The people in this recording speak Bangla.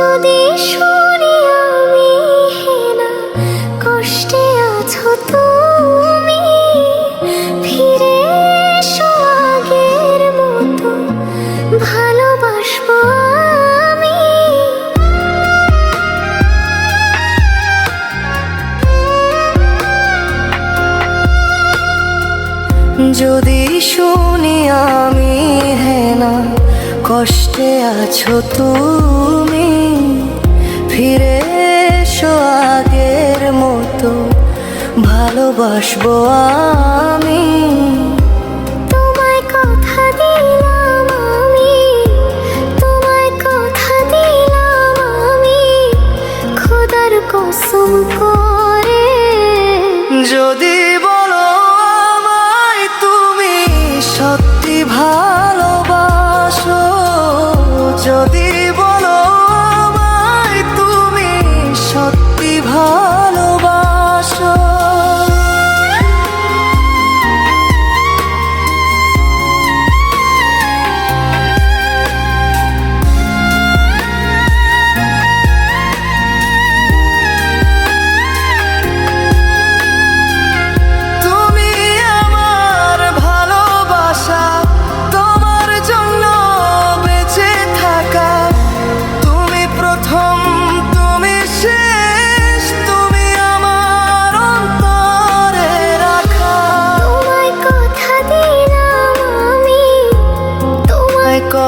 যদি শুনি আমি হেনা, কষ্টে আছো তুমি। ফিরে এসো আগের মতো, ভালোবাসবো যদি শুনি আমি হেনা, কষ্টে আছো তুমি। ভালোবাসবো আমি। তোমায় কথা দিলাম আমি। তোমায় কথা দিলাম আমি। খোদার কসম করে। যদি